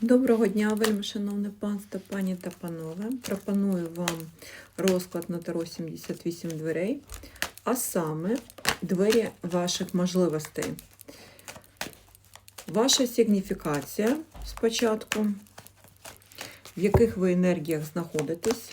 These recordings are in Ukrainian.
Доброго дня, вельми шановне панство, пані та панове. Пропоную вам розклад на Таро 78 дверей, а саме двері ваших можливостей. Ваша сигніфікація спочатку, в яких ви енергіях знаходитесь,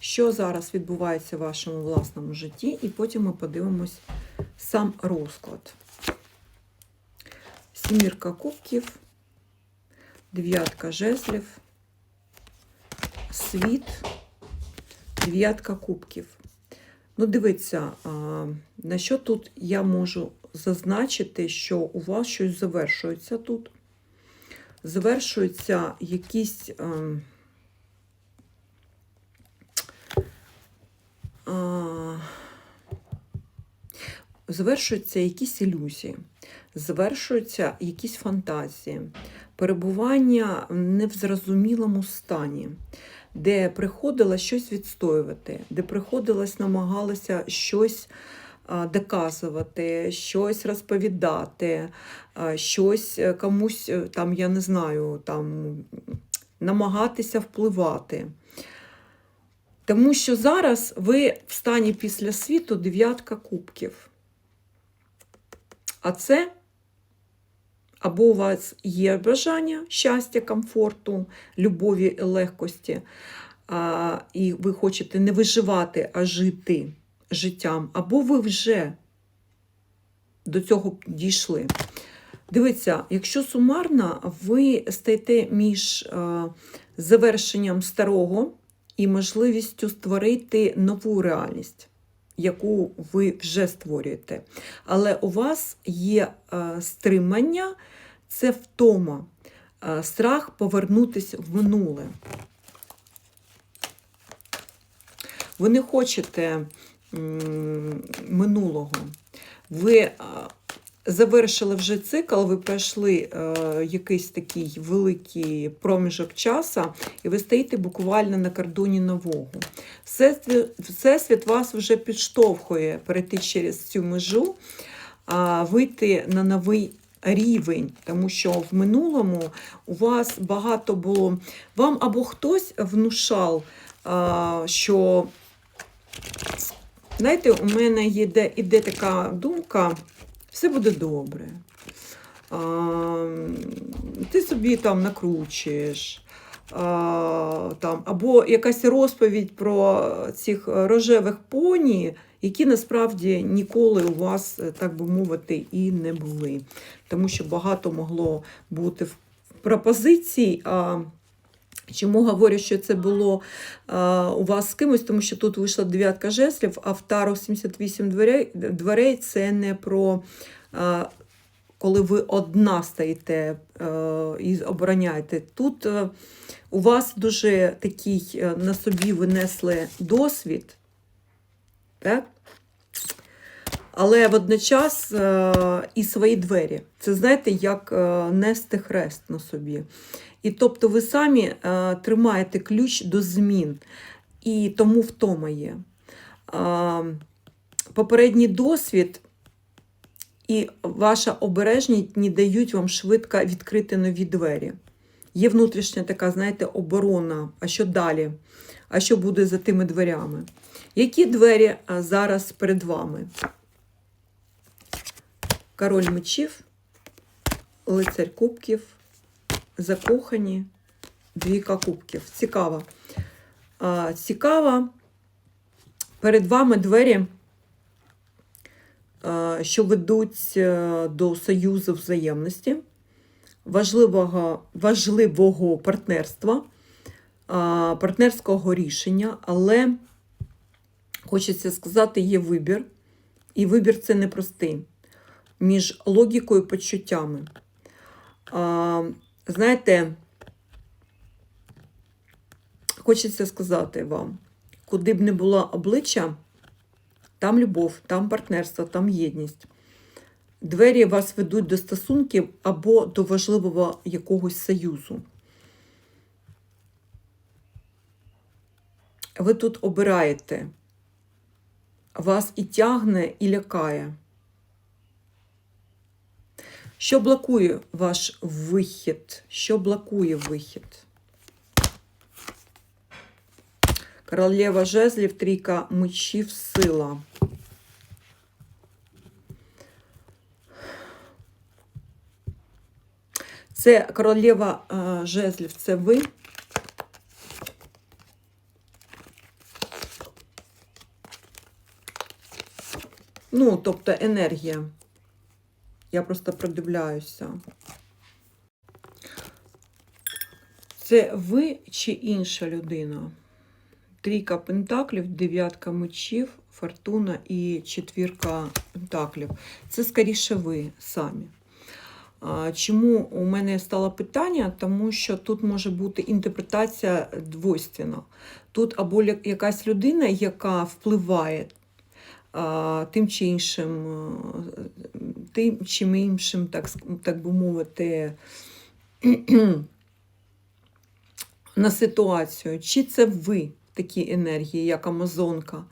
що зараз відбувається в вашому власному житті, і потім ми подивимось сам розклад. Сімірка кубків. Дев'ятка жезлів, світ, дев'ятка кубків. Ну, дивіться, на що тут я можу зазначити, що у вас щось завершується тут. Завершуються якісь. Завершуються якісь ілюзії, завершуються якісь фантазії перебування в невзрозумілому стані, де приходилось щось відстоювати, де приходилось намагалося щось доказувати, щось розповідати, щось е, комусь е, там, я не знаю, там намагатися впливати. Тому що зараз ви в стані після світу дев'ятка кубків. А це або у вас є бажання щастя, комфорту, любові і легкості, і ви хочете не виживати, а жити життям, або ви вже до цього дійшли. Дивіться, якщо сумарно, ви стаєте між завершенням старого і можливістю створити нову реальність. Яку ви вже створюєте. Але у вас є е, стримання, це втома, е, страх повернутися в минуле. Ви не хочете минулого. Ви е, завершили вже цикл, ви пройшли е, якийсь такий великий проміжок часу, і ви стоїте буквально на кордоні нового. Всесвіт вас вже підштовхує перейти через цю межу, вийти на новий рівень, тому що в минулому у вас багато було. Вам або хтось внушав, що, знаєте, у мене іде, іде така думка, все буде добре. Ти собі там накручуєш. Там, Або якась розповідь про цих рожевих поні, які насправді ніколи у вас, е, так би мовити, і не були. Тому що багато могло бути в пропозицій. А Чому говорю, що це було а, у вас з кимось, тому що тут вийшла дев'ятка жеслів, а в Таро 78 дверей, дверей це не про а, коли ви одна стоїте а, е, і обороняєте. Тут а, е, у вас дуже такий на собі винесли досвід. Так? Але водночас е, і свої двері. Це знаєте, як е, нести хрест на собі. І тобто ви самі е, тримаєте ключ до змін, і тому втома є. Попередній досвід і ваша обережність не дають вам швидко відкрити нові двері. Є внутрішня така, знаєте, оборона. А що далі? А що буде за тими дверями? Які двері зараз перед вами? Король мечів, лицарь кубків, закохані, двійка кубків. Цікаво. Цікаво, перед вами двері, що ведуть е, до союзу взаємності, важливого, важливого партнерства, партнерського рішення, але хочеться сказати, є вибір. І вибір це непростий між логікою і почуттями. А, Знаєте, хочеться сказати вам, куди б не було обличчя, там любов, там партнерство, там єдність. Двері вас ведуть до стосунків або до важливого якогось союзу. Ви тут обираєте вас і тягне, і лякає. Що блокує ваш вихід? Що блокує вихід? Королева жезлів, трійка мечів, сила. Це королева е, жезлів, це ви. Ну, тобто енергія. Я просто придивляюся. Це ви чи інша людина? Трійка пентаклів, дев'ятка мечів, фортуна і четвірка пентаклів. Це скоріше ви самі. Чому у мене стало питання? Тому що тут може бути інтерпретація двойственна. Тут або якась людина, яка впливає тим чи іншим, е, тим чи іншим, так, так би мовити, на ситуацію. Чи це ви такі енергії, як Амазонка?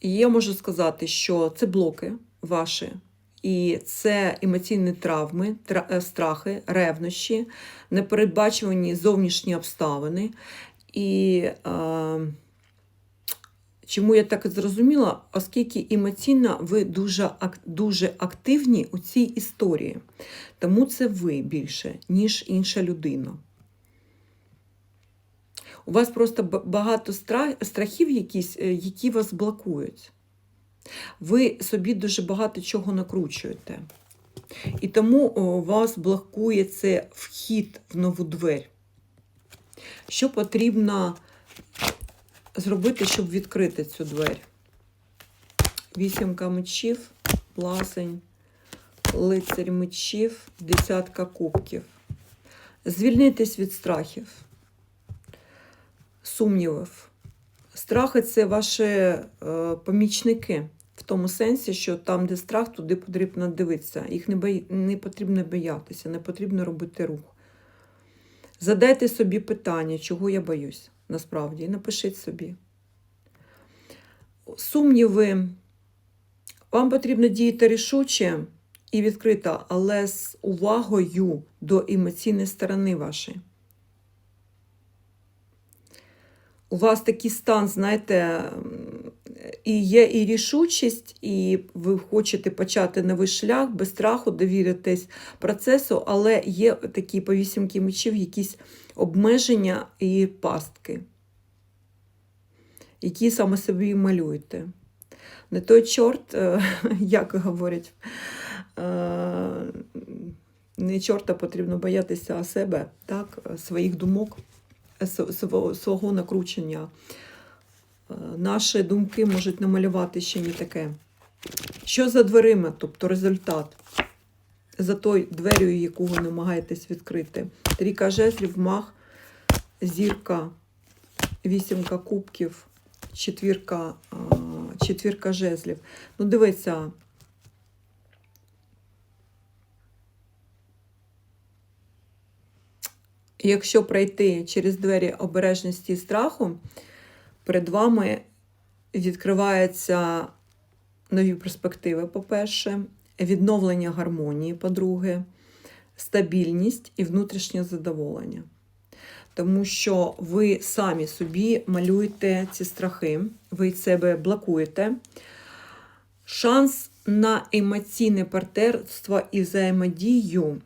І я можу сказати, що це блоки ваші. І це емоційні травми, тра- е, страхи, ревнощі, непередбачувані зовнішні обставини. І е, чому я так зрозуміла, оскільки емоційно ви дуже, дуже активні у цій історії. Тому це ви більше, ніж інша людина. У вас просто багато страхів, якісь, е, які вас блокують. Ви собі дуже багато чого накручуєте. І тому вас блокує це вхід в нову двері. Що потрібно зробити, щоб відкрити цю двері? Вісімка мечів, блазень, лицарь мечів, десятка кубків. Звільнитись від страхів, сумнівів. Страхи це ваші е, помічники. В тому сенсі, що там, де страх, туди потрібно дивитися. Їх не, бої... не потрібно боятися, не потрібно робити рух. Задайте собі питання, чого я боюсь, насправді, і напишіть собі. Сумніви. Вам потрібно діяти рішуче і відкрито, але з увагою до емоційної сторони вашої. У вас такий стан, знаєте, і є і рішучість, і ви хочете почати новий шлях без страху, довіритись процесу, але є такі по вісімки мечів, якісь обмеження і пастки, які саме собі малюєте. Не той чорт, е, як говорять, е, не чорта потрібно боятися себе, так, своїх думок, св- свого накручення. Е, Наші думки можуть намалювати ще не таке. Що за дверима, тобто результат? За той дверю, яку ви намагаєтесь відкрити. Трійка жезлів, мах, зірка, вісімка кубків, четвірка, четвірка жезлів. Ну, дивіться. Якщо пройти через двері обережності і страху, перед вами відкриваються нові перспективи, по-перше, відновлення гармонії, по-друге, стабільність і внутрішнє задоволення. Тому що ви самі собі малюєте ці страхи, ви себе блокуєте. Шанс на емоційне партнерство і взаємодію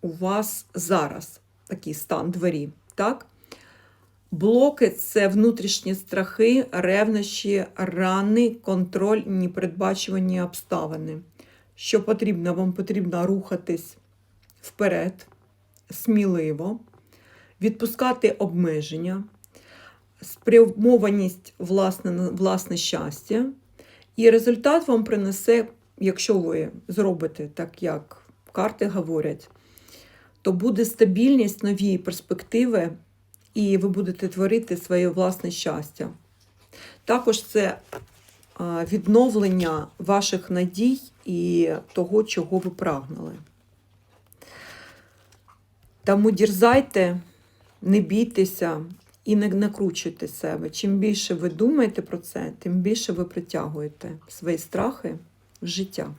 у вас зараз такий стан двері. Так? Блоки це внутрішні страхи, ревнощі, рани, контроль, непередбачувані обставини. Що потрібно? Вам потрібно рухатись вперед, сміливо, відпускати обмеження, спрямованість власне, власне щастя. І результат вам принесе, якщо ви зробите так, як карти говорять, то буде стабільність, нові перспективи, і ви будете творити своє власне щастя. Також це відновлення ваших надій і того, чого ви прагнули. Тому дірзайте, не бійтеся і не накручуйте себе. Чим більше ви думаєте про це, тим більше ви притягуєте свої страхи в життя.